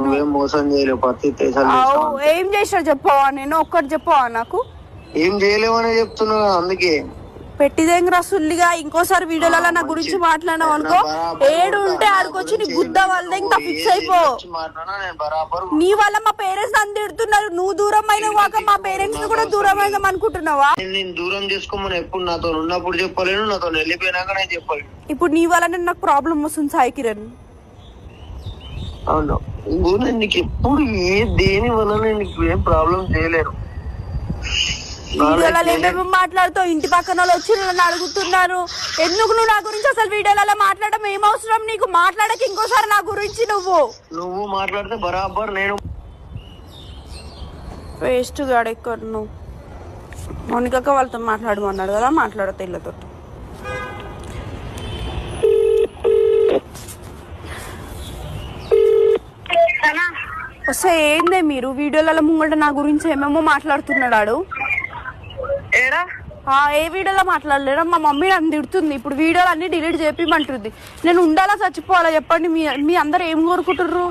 నువ్వేం మోసం చేయలేవు పత్తి. ఏం చేసినా చెప్పవా? నేను ఒక్కటి చెప్పవా నాకు? ఏం చేయలేవని చెప్తున్నా అందుకే. పెట్టిదేంగ్రా సుల్లిగా? ఇంకోసారి వీడియోలలో నా గురించి మాట్లాడినావు అనుకో. ఏడు ఉంటే ఆడుకొచ్చి నీ గుద్ద వాళ్ళ ఇంకా ఫిక్స్ అయిపో. నీ వల్ల మా పేరెంట్స్ నన్ను తిడుతున్నారు నువ్వు దూరం అయిన కాక మా పేరెంట్స్ కూడా దూరం అయినాం అనుకుంటున్నావా? నేను దూరం చేసుకోమని ఎప్పుడు నాతో ఉన్నప్పుడు చెప్పలేను నాతో వెళ్ళిపోయినాక నేను చెప్పలేను. ఇప్పుడు నీ వల్ల నాకు ప్రాబ్లం వస్తుంది సాయి కిరణ్. అవును. నేను నీకు ఎప్పుడు ఏ దేని వల్ల నేను నీకు ఏం ప్రాబ్లం చేయలేను వీడియోలలో ఏమేమో మాట్లాడుతావు? ఇంటి పక్కన వాళ్ళు వచ్చి నన్ను అడుగుతున్నారు. ఎందుకు నువ్వు నా గురించి అసలు వీడియోలలో మాట్లాడడం ఏం అవసరం నీకు? మాట్లాడక ఇంకోసారి నా గురించి నువ్వు. నువ్వు మాట్లాడితే బరాబర్ నేను వేస్ట్ గాడు ఎక్కడ నువ్వు మౌనికక్క వాళ్ళతో మాట్లాడమన్నాడు కదా మాట్లాడతా ఇళ్ళతో వస్తే ఏందే మీరు? వీడియోలలో ముంగట నా గురించి ఏమేమో మాట్లాడుతున్నాడు ఏడా? ఆ, ఏ వీడియోలో మాట్లాడలేరా మా మమ్మీ నన్ను తిడుతుంది. ఇప్పుడు వీడియోలు అన్ని డిలీట్ చేపిమంటుంది. నేను ఉండాలా చచ్చిపోవాలా? చెప్పండి మీ మీ అందరు ఏం కోరుకుంటుర్రు?